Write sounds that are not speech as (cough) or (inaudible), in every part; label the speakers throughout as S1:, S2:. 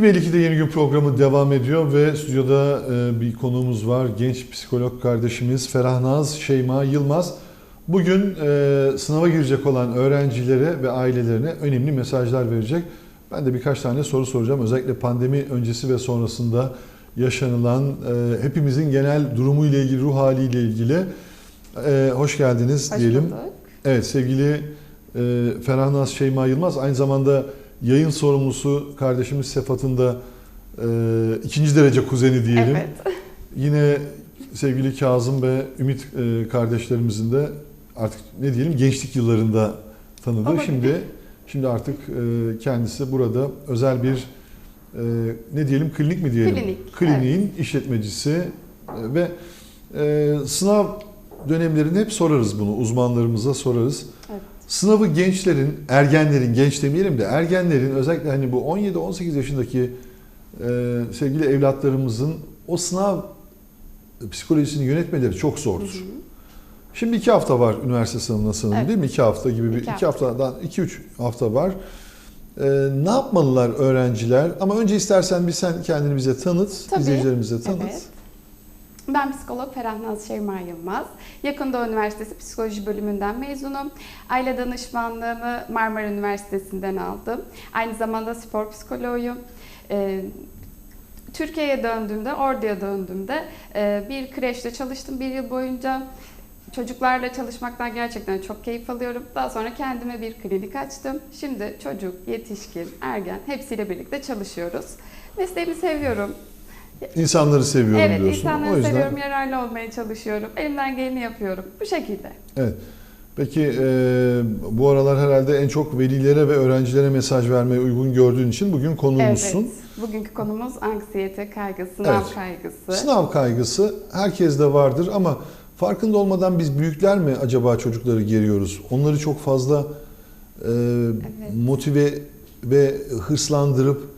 S1: TV2'de yeni gün programı devam ediyor ve stüdyoda e, bir konuğumuz var. Genç psikolog kardeşimiz Ferahnaz Şeyma Yılmaz. Bugün e, sınava girecek olan öğrencilere ve ailelerine önemli mesajlar verecek. Ben de birkaç tane soru soracağım. Özellikle pandemi öncesi ve sonrasında yaşanılan e, hepimizin genel durumu ile ilgili, ruh haliyle ilgili. E, hoş geldiniz
S2: Hoş
S1: diyelim.
S2: bulduk.
S1: Evet sevgili e, Ferahnaz Şeyma Yılmaz aynı zamanda yayın sorumlusu kardeşimiz Sefat'ın da e, ikinci derece kuzeni diyelim.
S2: Evet. (laughs)
S1: Yine sevgili Kazım ve Ümit e, kardeşlerimizin de artık ne diyelim gençlik yıllarında tanıdı.
S2: Olabilir.
S1: Şimdi şimdi artık e, kendisi burada özel bir e, ne diyelim klinik mi diyelim?
S2: Klinik,
S1: Kliniğin işletmecisi e, ve e, sınav dönemlerinde hep sorarız bunu uzmanlarımıza sorarız. Sınavı gençlerin, ergenlerin, genç demeyelim de ergenlerin özellikle hani bu 17-18 yaşındaki e, sevgili evlatlarımızın o sınav psikolojisini yönetmeleri çok
S2: Hı
S1: zordur.
S2: hı.
S1: Şimdi iki hafta var üniversite sınavına sanırım
S2: Evet.
S1: değil mi? İki hafta gibi bir
S2: İki
S1: iki,
S2: hafta.
S1: haftadan iki üç hafta var. Ee, ne yapmalılar öğrenciler? Ama önce istersen bir sen kendini bize tanıt,
S2: Tabii.
S1: izleyicilerimize tanıt.
S2: Evet. Ben psikolog Ferahnaz Şeyma Yılmaz. Yakında Üniversitesi Psikoloji Bölümünden mezunum. Aile danışmanlığımı Marmara Üniversitesi'nden aldım. Aynı zamanda spor psikoloğuyum. Ee, Türkiye'ye döndüğümde, Ordu'ya döndüğümde e, bir kreşte çalıştım bir yıl boyunca. Çocuklarla çalışmaktan gerçekten çok keyif alıyorum. Daha sonra kendime bir klinik açtım. Şimdi çocuk, yetişkin, ergen hepsiyle birlikte çalışıyoruz. Mesleğimi seviyorum.
S1: İnsanları seviyorum
S2: Evet,
S1: diyorsun.
S2: insanları
S1: o yüzden
S2: seviyorum, yararlı olmaya çalışıyorum. Elimden geleni yapıyorum. Bu şekilde.
S1: Evet. Peki e, bu aralar herhalde en çok velilere ve öğrencilere mesaj vermeye uygun gördüğün için bugün konuğumuzsun.
S2: Evet. Bugünkü konumuz anksiyete, kaygı, sınav
S1: Evet.
S2: kaygısı.
S1: Sınav kaygısı herkeste vardır ama farkında olmadan biz büyükler mi acaba çocukları geriyoruz? Onları çok fazla e, motive ve hırslandırıp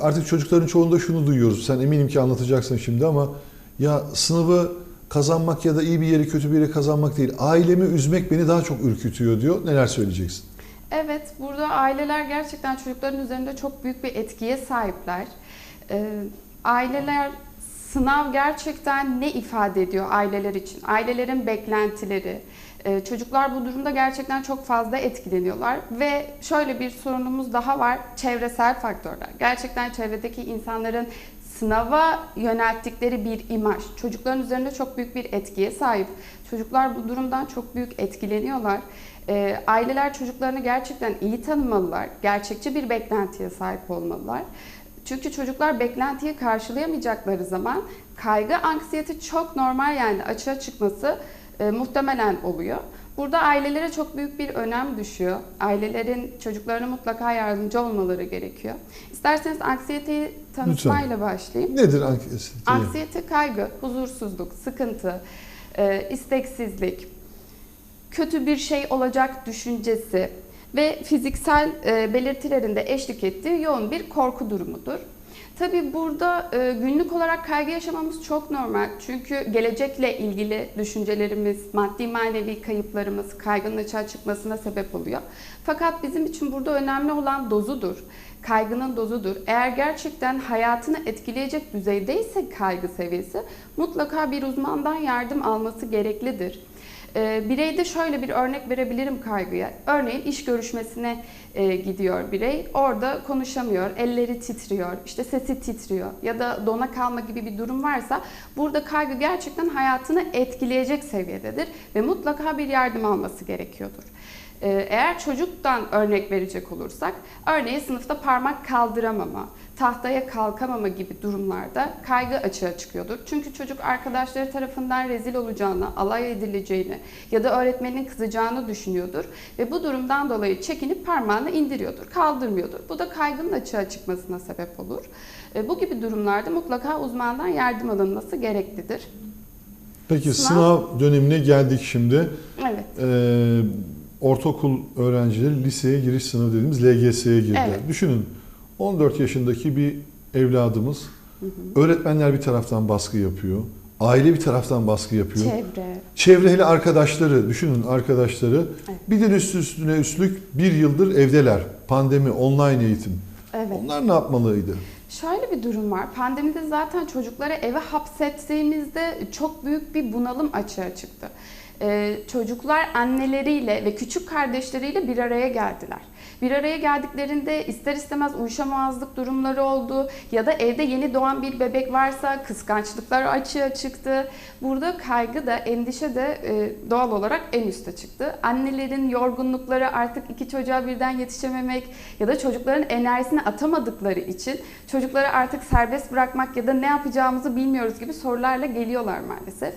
S1: artık çocukların çoğunda şunu duyuyoruz. Sen eminim ki anlatacaksın şimdi ama ya sınavı kazanmak ya da iyi bir yeri kötü bir yere kazanmak değil. Ailemi üzmek beni daha çok ürkütüyor diyor. Neler söyleyeceksin?
S2: Evet, burada aileler gerçekten çocukların üzerinde çok büyük bir etkiye sahipler. Ee, aileler sınav gerçekten ne ifade ediyor aileler için? Ailelerin beklentileri. Ee, çocuklar bu durumda gerçekten çok fazla etkileniyorlar ve şöyle bir sorunumuz daha var, çevresel faktörler. Gerçekten çevredeki insanların sınava yönelttikleri bir imaj çocukların üzerinde çok büyük bir etkiye sahip. Çocuklar bu durumdan çok büyük etkileniyorlar. Ee, aileler çocuklarını gerçekten iyi tanımalılar. Gerçekçi bir beklentiye sahip olmalılar. Çünkü çocuklar beklentiyi karşılayamayacakları zaman kaygı, anksiyete çok normal yani açığa çıkması e, muhtemelen oluyor. Burada ailelere çok büyük bir önem düşüyor. Ailelerin çocuklarına mutlaka yardımcı olmaları gerekiyor. İsterseniz anksiyeteyi tanıtmayla başlayayım.
S1: Nedir anksiyete?
S2: Anksiyete kaygı, huzursuzluk, sıkıntı, e, isteksizlik, kötü bir şey olacak düşüncesi ve fiziksel e, belirtilerinde eşlik ettiği yoğun bir korku durumudur. Tabii burada e, günlük olarak kaygı yaşamamız çok normal. Çünkü gelecekle ilgili düşüncelerimiz, maddi manevi kayıplarımız kaygının açığa çıkmasına sebep oluyor. Fakat bizim için burada önemli olan dozudur. Kaygının dozudur. Eğer gerçekten hayatını etkileyecek düzeydeyse kaygı seviyesi mutlaka bir uzmandan yardım alması gereklidir. E, bireyde şöyle bir örnek verebilirim kaygıya. Örneğin iş görüşmesine e, gidiyor birey. Orada konuşamıyor, elleri titriyor, işte sesi titriyor ya da dona kalma gibi bir durum varsa burada kaygı gerçekten hayatını etkileyecek seviyededir ve mutlaka bir yardım alması gerekiyordur. E, Eğer çocuktan örnek verecek olursak, örneğin sınıfta parmak kaldıramama, tahtaya kalkamama gibi durumlarda kaygı açığa çıkıyordur. Çünkü çocuk arkadaşları tarafından rezil olacağını, alay edileceğini ya da öğretmenin kızacağını düşünüyordur ve bu durumdan dolayı çekinip parmağını indiriyordur, kaldırmıyordur. Bu da kaygının açığa çıkmasına sebep olur. E, Bu gibi durumlarda mutlaka uzmandan yardım alınması gereklidir.
S1: Peki
S2: Sınav-
S1: sınav dönemine geldik şimdi.
S2: Evet.
S1: Ee, ortaokul öğrencileri liseye giriş sınavı dediğimiz LGS'ye girdiler.
S2: Evet.
S1: Düşünün 14 yaşındaki bir evladımız
S2: Hı hı.
S1: öğretmenler bir taraftan baskı yapıyor. Aile bir taraftan baskı yapıyor.
S2: Çevre.
S1: Çevre hele arkadaşları, düşünün arkadaşları.
S2: Evet.
S1: Bir de üst üstüne üstlük bir yıldır evdeler. Pandemi, online eğitim.
S2: Evet.
S1: Onlar ne yapmalıydı?
S2: Şöyle bir durum var. Pandemide zaten çocukları eve hapsettiğimizde çok büyük bir bunalım açığa çıktı. Ee, çocuklar anneleriyle ve küçük kardeşleriyle bir araya geldiler. Bir araya geldiklerinde ister istemez uyuşamazlık durumları oldu ya da evde yeni doğan bir bebek varsa kıskançlıklar açığa çıktı. Burada kaygı da endişe de e, doğal olarak en üste çıktı. Annelerin yorgunlukları artık iki çocuğa birden yetişememek ya da çocukların enerjisini atamadıkları için çocukları artık serbest bırakmak ya da ne yapacağımızı bilmiyoruz gibi sorularla geliyorlar maalesef.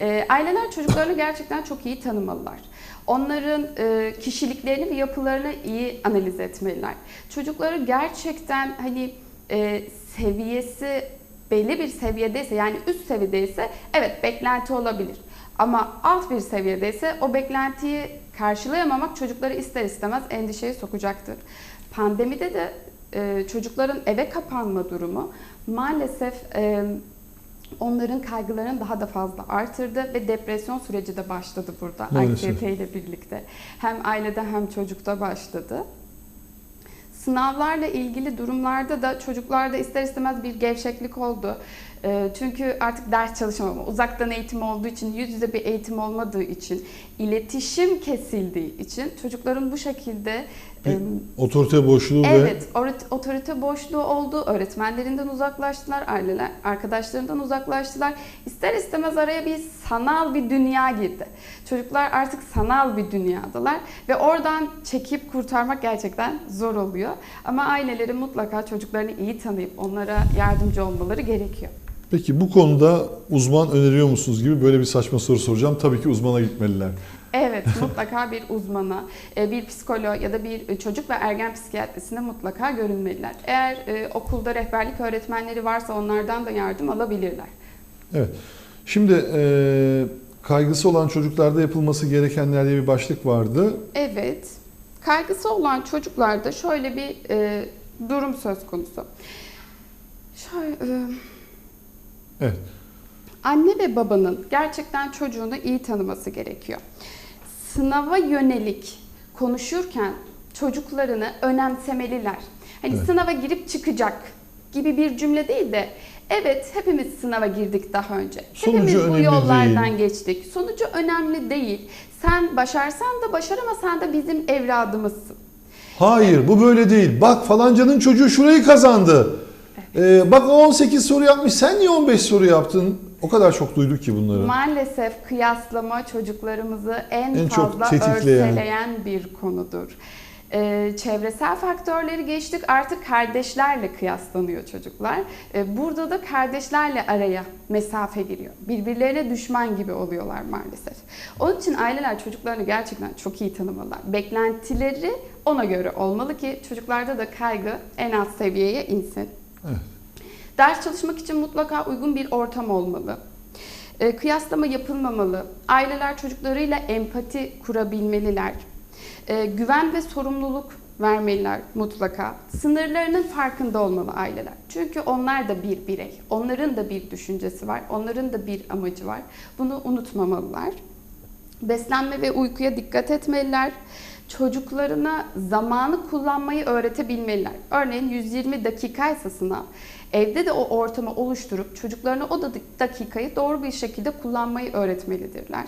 S2: E, aileler çocuklarını gerçekten çok iyi tanımalılar. Onların e, kişiliklerini ve yapılarını iyi analiz etmeliler. Çocukları gerçekten hani e, seviyesi belli bir seviyedeyse yani üst seviyedeyse evet beklenti olabilir. Ama alt bir seviyedeyse o beklentiyi karşılayamamak çocukları ister istemez endişeye sokacaktır. Pandemide de e, çocukların eve kapanma durumu maalesef e, onların kaygılarını daha da fazla artırdı ve depresyon süreci de başladı burada
S1: Maalesef.
S2: anksiyeteyle birlikte. Hem ailede hem çocukta başladı. Sınavlarla ilgili durumlarda da çocuklarda ister istemez bir gevşeklik oldu. Ee, Çünkü artık ders çalışamama, uzaktan eğitim olduğu için, yüz yüze bir eğitim olmadığı için, iletişim kesildiği için çocukların bu şekilde
S1: Bir Otorite boşluğu ve
S2: Evet, orit- otorite boşluğu oldu. Öğretmenlerinden uzaklaştılar, aileler, arkadaşlarından uzaklaştılar. İster istemez araya bir sanal bir dünya girdi. Çocuklar artık sanal bir dünyadalar ve oradan çekip kurtarmak gerçekten zor oluyor. Ama ailelerin mutlaka çocuklarını iyi tanıyıp onlara yardımcı olmaları gerekiyor.
S1: Peki bu konuda uzman öneriyor musunuz gibi böyle bir saçma soru soracağım. Tabii ki uzmana gitmeliler.
S2: Evet, (laughs) mutlaka bir uzmana, e, bir psikoloğa ya da bir çocuk ve ergen psikiyatrisine mutlaka görünmeliler. Eğer e, okulda rehberlik öğretmenleri varsa onlardan da yardım alabilirler.
S1: Evet. Şimdi e, kaygısı olan çocuklarda yapılması gerekenler diye bir başlık vardı.
S2: Evet, kaygısı olan çocuklarda şöyle bir e, durum söz konusu. Şöyle, e,
S1: Evet.
S2: anne ve babanın gerçekten çocuğunu iyi tanıması gerekiyor. Sınava yönelik konuşurken çocuklarını önemsemeliler. Hani
S1: Evet.
S2: sınava girip çıkacak gibi bir cümle değil de evet hepimiz sınava girdik daha önce.
S1: Sonucu
S2: hepimiz bu yollardan
S1: değil.
S2: geçtik. Sonucu önemli değil. Sen başarsan da başaramasan da bizim evladımızsın.
S1: Hayır bu böyle değil. Bak falancanın çocuğu şurayı kazandı. E, bak o 18 soru yapmış sen niye 15 soru yaptın? O kadar çok duyduk ki bunları.
S2: Maalesef kıyaslama çocuklarımızı en,
S1: En çok
S2: fazla
S1: tetikleyen.
S2: örseleyen bir konudur. Ee, çevresel faktörleri geçtik artık kardeşlerle kıyaslanıyor çocuklar. Ee, burada da kardeşlerle araya mesafe giriyor. Birbirlerine düşman gibi oluyorlar maalesef. Onun için aileler çocuklarını gerçekten çok iyi tanımalılar. Beklentileri ona göre olmalı ki çocuklarda da kaygı en alt seviyeye insin.
S1: Evet.
S2: Ders çalışmak için mutlaka uygun bir ortam olmalı. E, kıyaslama yapılmamalı. Aileler çocuklarıyla empati kurabilmeliler. E, güven ve sorumluluk vermeliler mutlaka. Sınırlarının farkında olmalı aileler. Çünkü onlar da bir birey. Onların da bir düşüncesi var. Onların da bir amacı var. Bunu unutmamalılar. Beslenme ve uykuya dikkat etmeliler. Çocuklarına zamanı kullanmayı öğretebilmeliler. Örneğin 120 dakikaysa sınav. Evde de o ortamı oluşturup çocuklarına o da dakikayı doğru bir şekilde kullanmayı öğretmelidirler.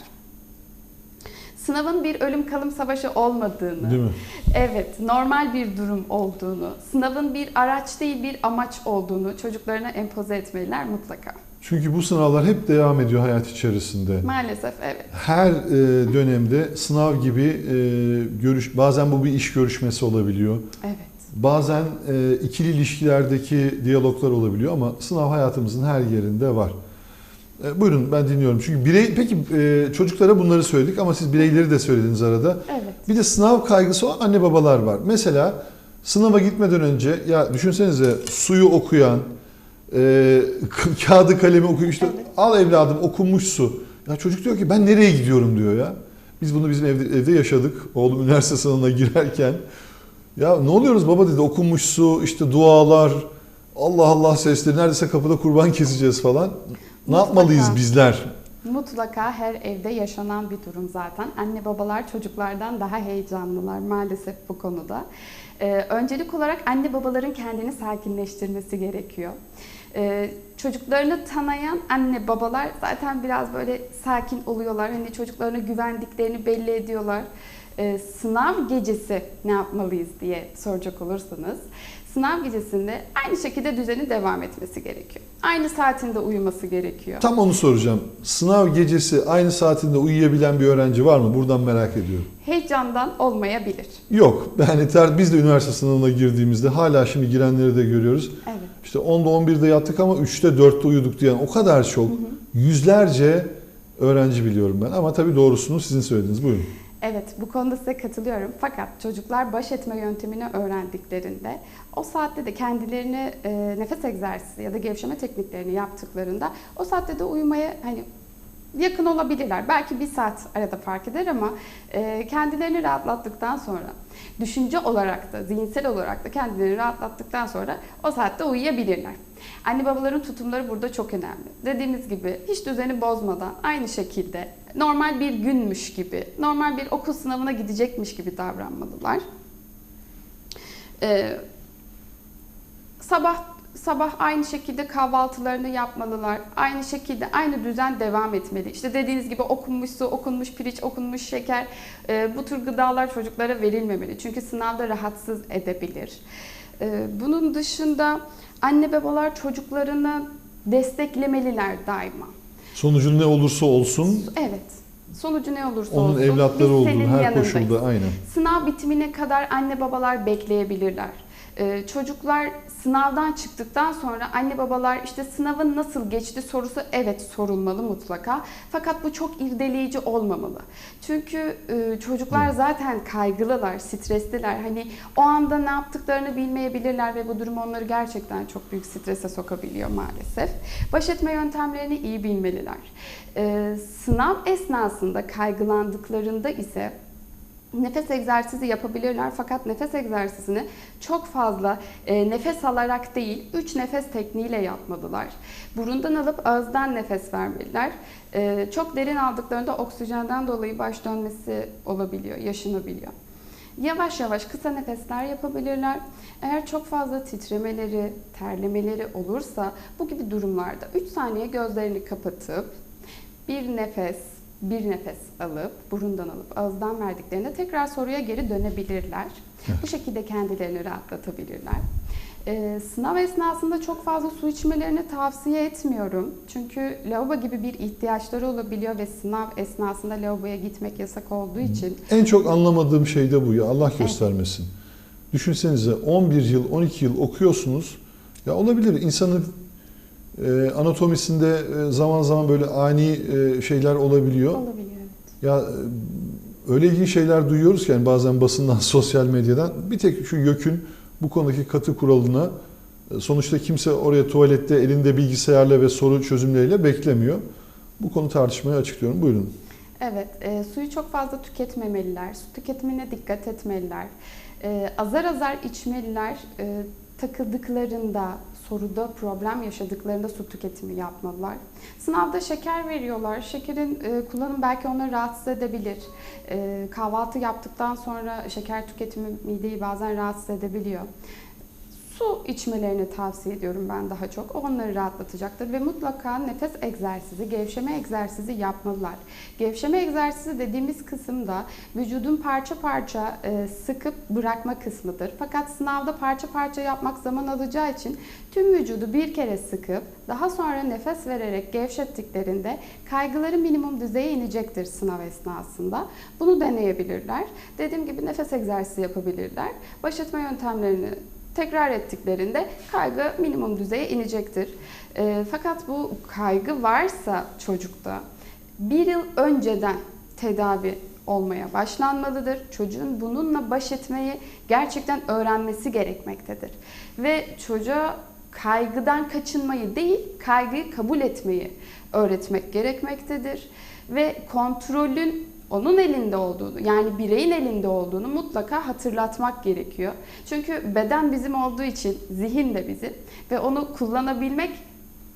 S2: Sınavın bir ölüm kalım savaşı olmadığını,
S1: Değil mi?
S2: evet normal bir durum olduğunu, sınavın bir araç değil bir amaç olduğunu çocuklarına empoze etmeliler mutlaka.
S1: Çünkü bu sınavlar hep devam ediyor hayat içerisinde.
S2: Maalesef evet.
S1: Her e, dönemde sınav gibi e, görüş bazen bu bir iş görüşmesi olabiliyor.
S2: Evet.
S1: Bazen e, ikili ilişkilerdeki diyaloglar olabiliyor ama sınav hayatımızın her yerinde var. E, buyurun ben dinliyorum. Çünkü birey peki e, çocuklara bunları söyledik ama siz bireyleri de söylediniz arada.
S2: Evet.
S1: Bir de sınav kaygısı olan anne babalar var. Mesela sınava gitmeden önce ya düşünsenize suyu okuyan, e, (laughs) kağıdı kalemi okuyup işte
S2: Evet.
S1: al evladım okunmuş su. Ya çocuk diyor ki ben nereye gidiyorum diyor ya. Biz bunu bizim evde, evde yaşadık. Oğlum üniversite sınavına girerken. Ya ne oluyoruz baba dedi okunmuş su işte dualar Allah Allah sesleri neredeyse kapıda kurban keseceğiz falan. Ne
S2: Mutlaka.
S1: yapmalıyız bizler?
S2: Mutlaka her evde yaşanan bir durum zaten. Anne babalar çocuklardan daha heyecanlılar maalesef bu konuda. Ee, öncelik olarak anne babaların kendini sakinleştirmesi gerekiyor. Ee, çocuklarını tanıyan anne babalar zaten biraz böyle sakin oluyorlar. Hani çocuklarına güvendiklerini belli ediyorlar. Ee, sınav gecesi ne yapmalıyız diye soracak olursanız sınav gecesinde aynı şekilde düzeni devam etmesi gerekiyor. Aynı saatinde uyuması gerekiyor.
S1: Tam onu soracağım. Sınav gecesi aynı saatinde uyuyabilen bir öğrenci var mı? Buradan merak ediyorum.
S2: Heyecandan olmayabilir.
S1: Yok. Yani ter, biz de üniversite sınavına girdiğimizde hala şimdi girenleri de görüyoruz.
S2: Evet.
S1: İşte 10'da 11'de yattık ama 3'te 4'te uyuduk diyen o kadar çok yüzlerce öğrenci biliyorum ben. Ama tabii doğrusunu sizin söylediğiniz. Buyurun.
S2: Evet, bu konuda size katılıyorum. Fakat çocuklar baş etme yöntemini öğrendiklerinde, o saatte de kendilerini e, nefes egzersizi ya da gevşeme tekniklerini yaptıklarında, o saatte de uyumaya hani yakın olabilirler. Belki bir saat arada fark eder ama e, kendilerini rahatlattıktan sonra, düşünce olarak da, zihinsel olarak da kendilerini rahatlattıktan sonra o saatte uyuyabilirler. Anne babaların tutumları burada çok önemli. Dediğimiz gibi hiç düzeni bozmadan aynı şekilde normal bir günmüş gibi, normal bir okul sınavına gidecekmiş gibi davranmalılar. Ee, sabah sabah aynı şekilde kahvaltılarını yapmalılar. Aynı şekilde aynı düzen devam etmeli. İşte dediğiniz gibi okunmuş su, okunmuş pirinç, okunmuş şeker e, bu tür gıdalar çocuklara verilmemeli. Çünkü sınavda rahatsız edebilir. E, bunun dışında anne babalar çocuklarını desteklemeliler daima.
S1: Sonucu ne olursa olsun
S2: Evet. Sonucu ne olursa
S1: onun
S2: olsun
S1: evlatları
S2: biz
S1: olduğunu her
S2: yanındayız.
S1: koşulda aynen.
S2: Sınav bitimine kadar anne babalar bekleyebilirler. Ee, çocuklar sınavdan çıktıktan sonra anne babalar işte sınavın nasıl geçti sorusu evet sorulmalı mutlaka. Fakat bu çok irdeleyici olmamalı. Çünkü e, çocuklar zaten kaygılılar, stresliler. Hani o anda ne yaptıklarını bilmeyebilirler ve bu durum onları gerçekten çok büyük strese sokabiliyor maalesef. Baş etme yöntemlerini iyi bilmeliler. Ee, sınav esnasında kaygılandıklarında ise nefes egzersizi yapabilirler fakat nefes egzersizini çok fazla e, nefes alarak değil 3 nefes tekniğiyle yapmalılar. Burundan alıp ağızdan nefes vermeliler. E, çok derin aldıklarında oksijenden dolayı baş dönmesi olabiliyor, yaşanabiliyor. Yavaş yavaş kısa nefesler yapabilirler. Eğer çok fazla titremeleri, terlemeleri olursa bu gibi durumlarda 3 saniye gözlerini kapatıp bir nefes, bir nefes alıp, burundan alıp ağızdan verdiklerinde tekrar soruya geri dönebilirler. Bu şekilde kendilerini rahatlatabilirler. Ee, sınav esnasında çok fazla su içmelerini tavsiye etmiyorum. Çünkü lavabo gibi bir ihtiyaçları olabiliyor ve sınav esnasında lavaboya gitmek yasak olduğu için
S1: En çok anlamadığım şey de bu ya Allah göstermesin. Düşünsenize 11 yıl 12 yıl okuyorsunuz. Ya olabilir insanın e, anatomisinde e, zaman zaman böyle ani e, şeyler olabiliyor.
S2: olabiliyor.
S1: Ya e, öyle ilginç şeyler duyuyoruz ki yani bazen basından, (laughs) sosyal medyadan. Bir tek şu YÖK'ün bu konudaki katı kuralına sonuçta kimse oraya tuvalette elinde bilgisayarla ve soru çözümleriyle beklemiyor. Bu konu tartışmaya açıklıyorum. Buyurun.
S2: Evet, e, suyu çok fazla tüketmemeliler, su tüketimine dikkat etmeliler. E, azar azar içmeliler, e, takıldıklarında, soruda problem yaşadıklarında su tüketimi yapmalılar. Sınavda şeker veriyorlar, şekerin e, kullanımı belki onları rahatsız edebilir. E, kahvaltı yaptıktan sonra şeker tüketimi mideyi bazen rahatsız edebiliyor. Su içmelerini tavsiye ediyorum ben daha çok. O onları rahatlatacaktır ve mutlaka nefes egzersizi, gevşeme egzersizi yapmalılar. Gevşeme egzersizi dediğimiz kısımda vücudun parça parça e, sıkıp bırakma kısmıdır. Fakat sınavda parça parça yapmak zaman alacağı için tüm vücudu bir kere sıkıp daha sonra nefes vererek gevşettiklerinde kaygıları minimum düzeye inecektir sınav esnasında. Bunu deneyebilirler. Dediğim gibi nefes egzersizi yapabilirler. Baş etme yöntemlerini tekrar ettiklerinde kaygı minimum düzeye inecektir. E, fakat bu kaygı varsa çocukta bir yıl önceden tedavi olmaya başlanmalıdır. Çocuğun bununla baş etmeyi gerçekten öğrenmesi gerekmektedir. Ve çocuğa kaygıdan kaçınmayı değil, kaygıyı kabul etmeyi öğretmek gerekmektedir. Ve kontrolün onun elinde olduğunu yani bireyin elinde olduğunu mutlaka hatırlatmak gerekiyor. Çünkü beden bizim olduğu için zihin de bizim ve onu kullanabilmek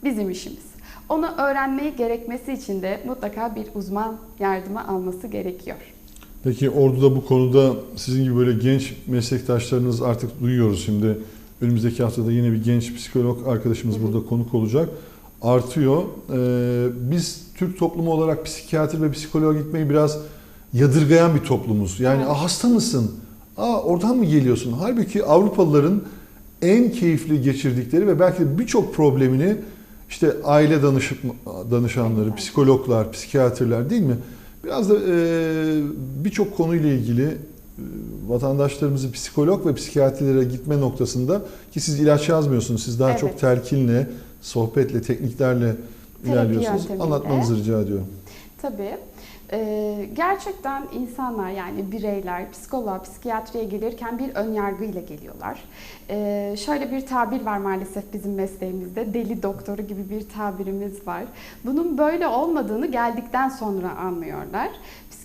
S2: bizim işimiz. Onu öğrenmeyi gerekmesi için de mutlaka bir uzman yardımı alması gerekiyor.
S1: Peki orduda bu konuda sizin gibi böyle genç meslektaşlarınız artık duyuyoruz şimdi. Önümüzdeki haftada yine bir genç psikolog arkadaşımız
S2: Hı
S1: burada konuk olacak. Artıyor. Ee, biz Türk toplumu olarak psikiyatri ve psikoloğa gitmeyi biraz yadırgayan bir toplumuz. Yani
S2: Evet.
S1: "Aa, hasta mısın? Aa oradan mı geliyorsun? Halbuki Avrupalıların en keyifli geçirdikleri ve belki de birçok problemini işte aile danışıp danışanları,
S2: Evet.
S1: psikologlar, psikiyatrlar değil mi? Biraz da e, birçok konuyla ilgili e, vatandaşlarımızı psikolog ve psikiyatrilere gitme noktasında ki siz ilaç yazmıyorsunuz. Siz daha
S2: Evet.
S1: çok telkinle, sohbetle, tekniklerle ilerliyorsunuz. Anlatmanızı rica ediyorum.
S2: Tabii. Ee, gerçekten insanlar yani bireyler psikoloğa, psikiyatriye gelirken bir ön yargıyla geliyorlar. Ee, şöyle bir tabir var maalesef bizim mesleğimizde. Deli doktoru gibi bir tabirimiz var. Bunun böyle olmadığını geldikten sonra anlıyorlar.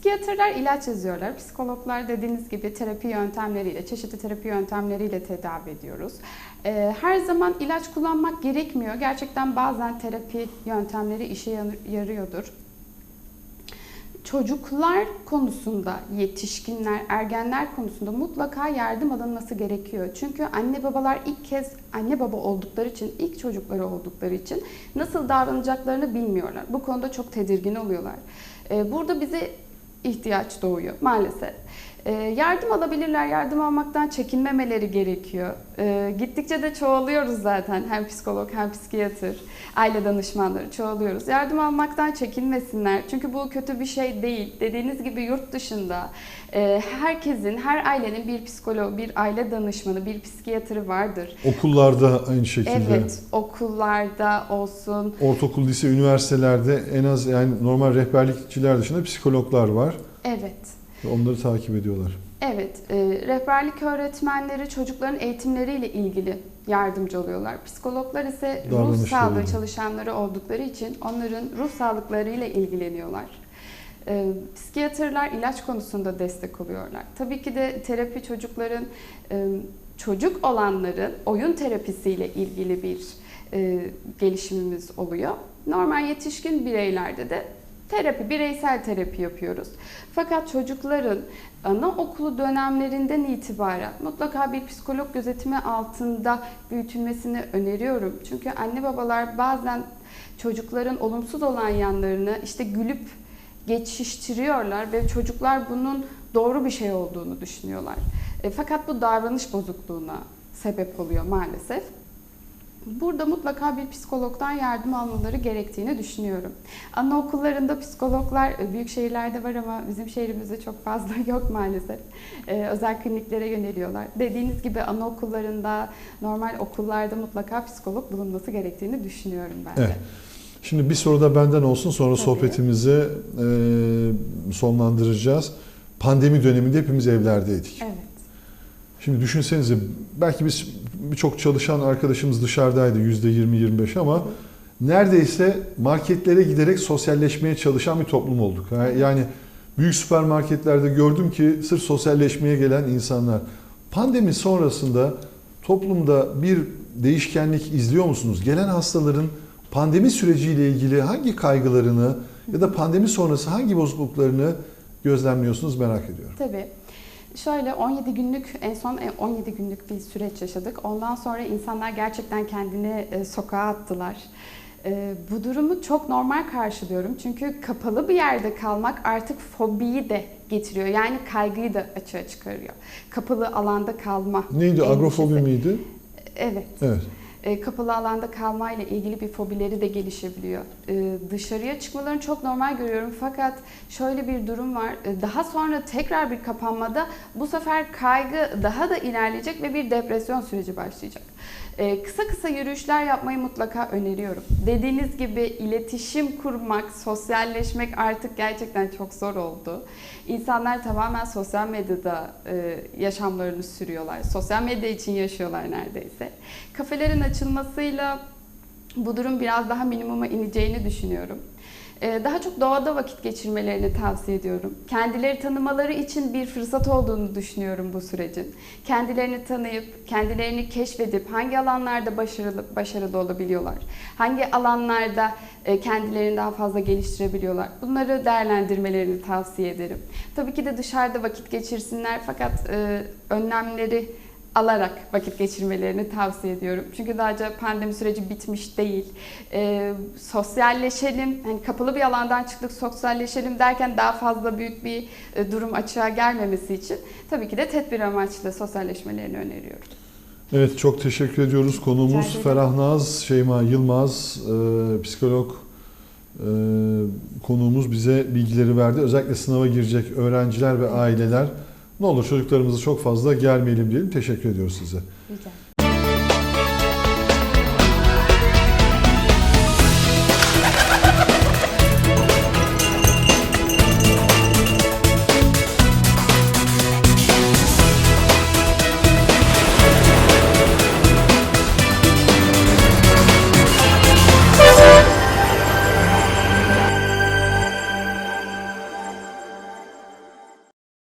S2: Psikiyatrlar ilaç yazıyorlar. Psikologlar dediğiniz gibi terapi yöntemleriyle, çeşitli terapi yöntemleriyle tedavi ediyoruz. Ee, her zaman ilaç kullanmak gerekmiyor. Gerçekten bazen terapi yöntemleri işe yarıyordur. Çocuklar konusunda, yetişkinler, ergenler konusunda mutlaka yardım alınması gerekiyor. Çünkü anne babalar ilk kez anne baba oldukları için, ilk çocukları oldukları için nasıl davranacaklarını bilmiyorlar. Bu konuda çok tedirgin oluyorlar. Ee, Burada bize ihtiyaç doğuyor maalesef. Ee, yardım alabilirler, yardım almaktan çekinmemeleri gerekiyor. Ee, gittikçe de çoğalıyoruz zaten hem psikolog hem psikiyatr, aile danışmanları çoğalıyoruz. Yardım almaktan çekinmesinler çünkü bu kötü bir şey değil. Dediğiniz gibi yurt dışında e, herkesin, her ailenin bir psikolog, bir aile danışmanı, bir psikiyatrı vardır.
S1: Okullarda aynı şekilde.
S2: Evet, okullarda olsun,
S1: Ortaokul, lise, üniversitelerde en az yani normal rehberlikçiler dışında psikologlar var.
S2: evet.
S1: Onları takip ediyorlar.
S2: Evet, e, rehberlik öğretmenleri çocukların eğitimleriyle ilgili yardımcı oluyorlar. Psikologlar ise ruh sağlığı çalışanları oldukları için onların ruh sağlıklarıyla ilgileniyorlar. E, psikiyatrlar ilaç konusunda destek oluyorlar. Tabii ki de terapi çocukların, e, çocuk olanların oyun terapisiyle ilgili bir e, gelişimimiz oluyor. Normal yetişkin bireylerde de terapi, bireysel terapi yapıyoruz. Fakat çocukların anaokulu dönemlerinden itibaren mutlaka bir psikolog gözetimi altında büyütülmesini öneriyorum. Çünkü anne babalar bazen çocukların olumsuz olan yanlarını işte gülüp geçiştiriyorlar ve çocuklar bunun doğru bir şey olduğunu düşünüyorlar. E, fakat bu davranış bozukluğuna sebep oluyor maalesef. Burada mutlaka bir psikologdan yardım almaları gerektiğini düşünüyorum. Anaokullarında psikologlar e, büyük şehirlerde var ama bizim şehrimizde çok fazla (laughs) yok maalesef. Ee, özel kliniklere yöneliyorlar. Dediğiniz gibi anaokullarında, normal okullarda mutlaka psikolog bulunması gerektiğini düşünüyorum ben de.
S1: Evet. Şimdi bir soru da benden olsun sonra
S2: Tabii.
S1: sohbetimizi e, sonlandıracağız. Pandemi döneminde hepimiz evlerdeydik.
S2: Evet.
S1: Şimdi düşünsenize belki biz birçok çalışan arkadaşımız dışarıdaydı %20-25 ama neredeyse marketlere giderek sosyalleşmeye çalışan bir toplum olduk. Yani büyük süpermarketlerde gördüm ki sırf sosyalleşmeye gelen insanlar. Pandemi sonrasında toplumda bir değişkenlik izliyor musunuz? Gelen hastaların pandemi süreciyle ilgili hangi kaygılarını ya da pandemi sonrası hangi bozukluklarını gözlemliyorsunuz merak ediyorum.
S2: Tabii. Şöyle 17 günlük en son 17 günlük bir süreç yaşadık. Ondan sonra insanlar gerçekten kendini e, sokağa attılar. E, Bu durumu çok normal karşılıyorum. Çünkü kapalı bir yerde kalmak artık fobiyi de getiriyor. Yani kaygıyı da açığa çıkarıyor. Kapalı alanda kalma.
S1: Neydi?
S2: endişesi.
S1: Agrofobi miydi?
S2: Evet.
S1: Evet.
S2: E, kapalı alanda kalmayla ilgili bir fobileri de gelişebiliyor. E, dışarıya çıkmalarını çok normal görüyorum fakat şöyle bir durum var. E, daha sonra tekrar bir kapanmada bu sefer kaygı daha da ilerleyecek ve bir depresyon süreci başlayacak. E, kısa kısa yürüyüşler yapmayı mutlaka öneriyorum. Dediğiniz gibi iletişim kurmak, sosyalleşmek artık gerçekten çok zor oldu. İnsanlar tamamen sosyal medyada e, yaşamlarını sürüyorlar. Sosyal medya için yaşıyorlar neredeyse. Kafelerin açılmasıyla bu durum biraz daha minimuma ineceğini düşünüyorum. Ee, Daha çok doğada vakit geçirmelerini tavsiye ediyorum. Kendileri tanımaları için bir fırsat olduğunu düşünüyorum bu sürecin. Kendilerini tanıyıp, kendilerini keşfedip hangi alanlarda başarılı başarılı olabiliyorlar? Hangi alanlarda e, kendilerini daha fazla geliştirebiliyorlar? Bunları değerlendirmelerini tavsiye ederim. Tabii ki de dışarıda vakit geçirsinler fakat e, önlemleri alarak vakit geçirmelerini tavsiye ediyorum. Çünkü daha önce pandemi süreci bitmiş değil. Ee, sosyalleşelim, hani kapalı bir alandan çıktık sosyalleşelim derken daha fazla büyük bir e, durum açığa gelmemesi için tabii ki de tedbir amaçlı sosyalleşmelerini öneriyorum.
S1: Evet çok teşekkür ediyoruz. Konuğumuz. Ferah Naz, Şeyma Yılmaz, e, psikolog e, konuğumuz bize bilgileri verdi. Özellikle sınava girecek öğrenciler ve aileler ne olur çocuklarımızı çok fazla gelmeyelim diyelim. Teşekkür ediyoruz size.
S2: Rica ederim.